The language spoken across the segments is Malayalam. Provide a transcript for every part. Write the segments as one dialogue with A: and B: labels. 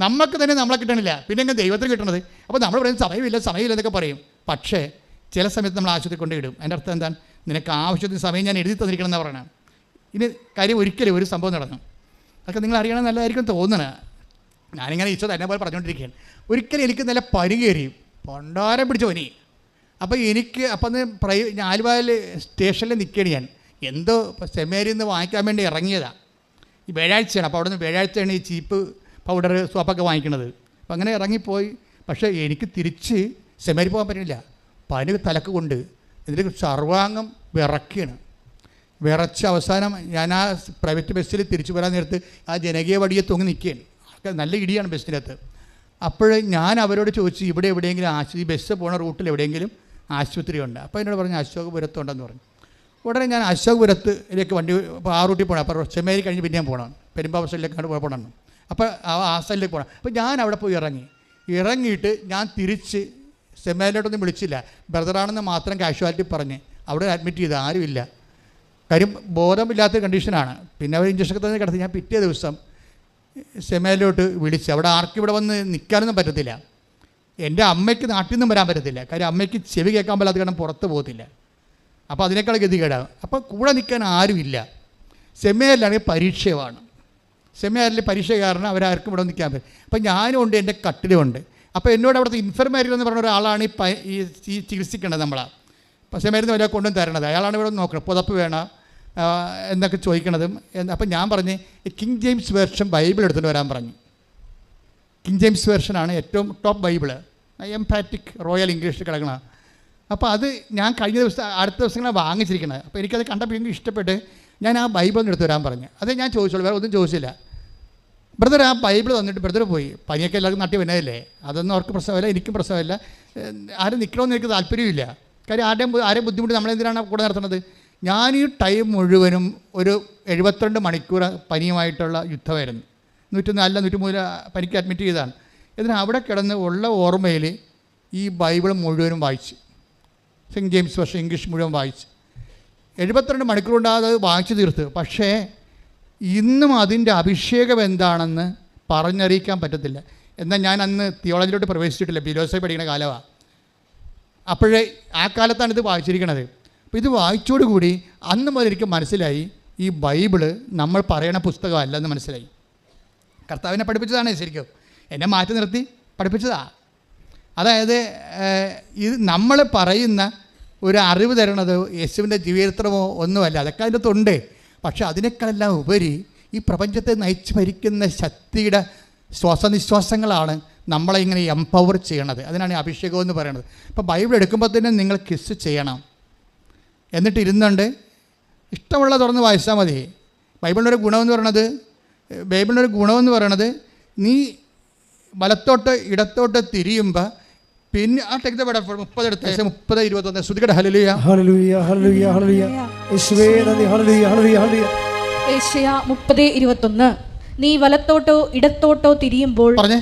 A: നമുക്ക് തന്നെ നമ്മളെ കിട്ടണില്ല. പിന്നെ എങ്ങനെ ദൈവത്തിന് കിട്ടണത്? അപ്പോൾ നമ്മൾ പറയുന്നത് സമയമില്ല സമയമില്ല എന്നൊക്കെ പറയും. പക്ഷേ ചില സമയത്ത് നമ്മൾ ആശുപത്രി കൊണ്ടിടും അതിന്റെ അർത്ഥം എന്താണ്? നിനക്ക് ആവശ്യത്തിന് സമയം ഞാൻ എഴുതി തന്നിരിക്കണം എന്ന് പറയണം. ഇനി കാര്യം ഒരിക്കലും ഒരു സംഭവം നടന്നു. അതൊക്കെ നിങ്ങൾ അറിയണം നല്ലതായിരിക്കും തോന്നണേ. ഞാനിങ്ങനെ ഈശോ തന്നെ പോലെ പറഞ്ഞുകൊണ്ടിരിക്കുകയാണ് ഒരിക്കലും എനിക്ക് നല്ല പനി കയറി. പണ്ടാരം പിടിച്ച പനി. അപ്പോൾ എനിക്ക് അപ്പം പ്രൈ ആലുവായിൽ സ്റ്റേഷനിൽ നിൽക്കുകയാണ് ഞാൻ. എന്തോ സെമേരിയിൽ നിന്ന് വാങ്ങിക്കാൻ വേണ്ടി ഇറങ്ങിയതാണ് ഈ വ്യാഴാഴ്ചയാണ്. അപ്പോൾ അവിടെ നിന്ന് വ്യാഴാഴ്ചയാണ് ഈ ചീപ്പ് പൗഡർ സോപ്പൊക്കെ വാങ്ങിക്കണത്. അപ്പം അങ്ങനെ ഇറങ്ങിപ്പോയി. പക്ഷേ എനിക്ക് തിരിച്ച് സെമരി പോകാൻ പറ്റില്ല. പനി തലക്ക് കൊണ്ട് എന്നിട്ട് സർവാംഗം വിറക്കുകയാണ് വിറച്ച് അവസാനം ഞാൻ ആ പ്രൈവറ്റ് ബസ്സിൽ തിരിച്ചു വരാൻ നേരത്ത് ആ ജനകീയ വടിയെ തൂങ്ങി നിൽക്കുകയാണ്. ആൾക്കാർ നല്ല ഇടിയാണ് ബസ്സിനകത്ത്. അപ്പോൾ ഞാൻ അവരോട് ചോദിച്ചു ഇവിടെ എവിടെയെങ്കിലും ആശുപത്രി ബസ് പോണ റൂട്ടിൽ എവിടെയെങ്കിലും ആശുപത്രി ഉണ്ട് അപ്പോൾ എന്നോട് പറഞ്ഞു അശോകപുരത്തുണ്ടെന്ന് പറഞ്ഞു. ഉടനെ ഞാൻ അശോകപുരത്തിലേക്ക് വണ്ടി ആ റൂട്ടിൽ പോകണം അപ്പോൾ ചെമ്മേരി കഴിഞ്ഞ് പിന്നെയും പോകണം പെരുമ്പാവ സൈഡിലേക്കാണ് പോകണം അപ്പോൾ ആ ആ സൈഡിലേക്ക് പോകണം അപ്പോൾ ഞാൻ അവിടെ പോയി ഇറങ്ങി. ഇറങ്ങിയിട്ട് ഞാൻ തിരിച്ച് സെമേലോട്ടൊന്നും വിളിച്ചില്ല. ബ്രദറാണെന്ന് മാത്രം കാഷ്വാലിറ്റി പറഞ്ഞ് അവിടെ അഡ്മിറ്റ് ചെയ്ത് ആരുമില്ല. കാര്യം ബോധമില്ലാത്ത കണ്ടീഷനാണ്. പിന്നെ അവർ ഇഞ്ചക്ഷനൊക്കെ തന്നെ കിടത്തി. ഞാൻ പിറ്റേ ദിവസം സെമേലോട്ട് വിളിച്ച് അവിടെ ആർക്കും ഇവിടെ വന്ന് നിൽക്കാനൊന്നും പറ്റത്തില്ല. എന്റെ അമ്മയ്ക്ക് നാട്ടിൽ നിന്നും വരാൻ പറ്റത്തില്ല. കാര്യം അമ്മയ്ക്ക് ചെവി കേൾക്കാൻ പറ്റാത്ത കാരണം പുറത്ത് പോകത്തില്ല. അപ്പോൾ അതിനേക്കാൾ ഗതികേടാണ് അപ്പോൾ കൂടെ നിൽക്കാൻ ആരുമില്ല. സെമേലാണെങ്കിൽ പരീക്ഷയുമാണ്. സെമിനാറിൽ പരീക്ഷ കാരണം അവരാർക്കും ഇവിടെ നിൽക്കാൻ പറ്റും. അപ്പം ഞാനും ഉണ്ട് എന്റെ കട്ടിലുമുണ്ട് അപ്പോൾ എന്നോട് അവിടുത്തെ ഇൻഫർമേരിയൽ എന്ന് പറഞ്ഞ ഒരാളാണ് ഈ ഈ ചികിത്സിക്കേണ്ടത് നമ്മളാ. അപ്പോൾ സെമിനാരിൽ വല്ല കൊണ്ടും തരണത്. അയാളാണ് ഇവിടെ നോക്കുന്നത് പുതപ്പ് വേണം എന്നൊക്കെ ചോദിക്കണതും. അപ്പം ഞാൻ പറഞ്ഞ് കിങ് ജെയിംസ് വേർഷൻ ബൈബിൾ എടുത്തുകൊണ്ട് വരാൻ പറഞ്ഞു. കിങ് ജെയിംസ് വേർഷനാണ് ഏറ്റവും top Bible. Emphatic royal English കിടക്കണ. അപ്പോൾ അത് ഞാൻ കഴിഞ്ഞ ദിവസം അടുത്ത ദിവസങ്ങളാണ് വാങ്ങിച്ചിരിക്കുന്നത് അപ്പോൾ എനിക്കത് കണ്ടപ്പോൾ എനിക്ക് ഇഷ്ടപ്പെട്ട് ഞാൻ ആ ബൈബിൾ എടുത്ത് വരാൻ പറഞ്ഞു. അതേ ഞാൻ ചോദിച്ചോളൂ വേറെ ഒന്നും ചോദിച്ചില്ല. ബ്രദർ ആ ബൈബിൾ തന്നിട്ട് ബ്രദർ പോയി. പനിയൊക്കെ എല്ലാവർക്കും നട്ടി വന്നതല്ലേ? അതൊന്നും അവർക്ക് പ്രശ്നമില്ല എനിക്കും പ്രശ്നമില്ല. ആരും നിൽക്കണമെന്ന് എനിക്ക് താല്പര്യമില്ല. കാര്യം ആരുടെയും ആരെയും ബുദ്ധിമുട്ട് നമ്മളെന്തിനാണ് കൂടെ നടത്തുന്നത്? ഞാൻ ഈ ടൈം മുഴുവനും ഒരു എഴുപത്തിരണ്ട് മണിക്കൂർ പനിയുമായിട്ടുള്ള യുദ്ധമായിരുന്നു. നൂറ്റൊന്നല്ല നൂറ്റിമൂന്ന് പനിക്ക് അഡ്മിറ്റ് ചെയ്താണ് എന്നാൽ അവിടെ കിടന്ന് ഉള്ള ഓർമ്മയിൽ ഈ ബൈബിൾ മുഴുവനും വായിച്ചു. സെന്റ് ജെയിംസ് വർഷം ഇംഗ്ലീഷ് മുഴുവൻ വായിച്ചു. എഴുപത്തിരണ്ട് മണിക്കൂർ കൊണ്ട് അത് വായിച്ചു തീർത്ത്. പക്ഷേ ഇന്നും അതിന്റെ അഭിഷേകം എന്താണെന്ന് പറഞ്ഞറിയിക്കാൻ പറ്റത്തില്ല. എന്നാൽ ഞാൻ അന്ന് തിയോളജിയിലോട്ട് പ്രവേശിച്ചിട്ടില്ല. ഫിലോസഫി പഠിക്കുന്ന കാലമാണ് അപ്പോഴേ ആ കാലത്താണ് ഇത് വായിച്ചിരിക്കുന്നത് അപ്പോൾ ഇത് വായിച്ചോടുകൂടി അന്ന് മുതൽ എനിക്ക് മനസ്സിലായി ഈ ബൈബിൾ നമ്മൾ പറയണ പുസ്തകമല്ല എന്ന് മനസ്സിലായി. കർത്താവിനെ പഠിപ്പിച്ചതാണ് ശരിക്കും. എന്നെ മാറ്റി നിർത്തി പഠിപ്പിച്ചതാണ് അതായത് ഇത് നമ്മൾ പറയുന്ന ഒരു അറിവ് തരണത് യേശുവിന്റെ ജീവിതമോ ഒന്നുമല്ല. അതൊക്കെ അതിനകത്തുണ്ട് പക്ഷെ അതിനേക്കാളെല്ലാം ഉപരി ഈ പ്രപഞ്ചത്തെ നയിച്ച് ഭരിക്കുന്ന ശക്തിയുടെ ശ്വാസനിശ്വാസങ്ങളാണ് നമ്മളെ ഇങ്ങനെ എംപവർ ചെയ്യണത്. അതിനാണ് അഭിഷേകം എന്ന് പറയുന്നത് ഇപ്പോൾ ബൈബിൾ എടുക്കുമ്പോൾ തന്നെ നിങ്ങൾ കിസ് ചെയ്യണം. എന്നിട്ട് ഇരുന്നുണ്ട് ഇഷ്ടമുള്ള തുറന്ന് വായിച്ചാൽ മതി. ബൈബിളിന്റെ ഒരു ഗുണമെന്ന് പറയണത് ബൈബിളിന്റെ ഒരു ഗുണമെന്ന് പറയണത് നീ വലത്തോട്ട് ഇടത്തോട്ട് തിരിയുമ്പോൾ പിന്നെ ആ ടെക് മുപ്പത് എടുത്ത്. മുപ്പത് ഇരുപത്തൊന്ന്. ശ്രുതികട ഹലിയ
B: ഹല്ലേലൂയ ഹല്ലേലൂയ ഹല്ലേലൂയ. യേശുവേ നന്ദി. ഹല്ലേലൂയ ഹല്ലേലൂയ ഹല്ലേലൂയ.
C: ഏഷ്യ മുപ്പത് ഇരുപത്തൊന്ന്. നീ വലത്തോട്ടോ ഇടത്തോട്ടോ തിരിയുമ്പോൾ
A: പറഞ്ഞേ.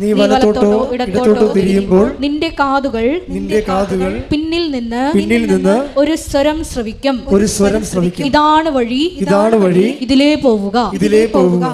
C: നീ
B: വലത്തോട്ടോ ഇടത്തോട്ടോ തിരിയുമ്പോൾ
C: നിന്റെ കാതുകൾ
B: നിന്റെ കാതുകൾ
C: പിന്നിൽ നിന്ന്
B: പിന്നിൽ നിന്ന്
C: ഒരു സ്വരം ശ്രവിക്കും.
B: ഒരു സ്വരം ശ്രവിക്കും.
C: ഇതാണ് വഴി
B: ഇതാണ് വഴി
C: ഇതിലേ പോവുക.
B: ഇതിലേ പോവുക.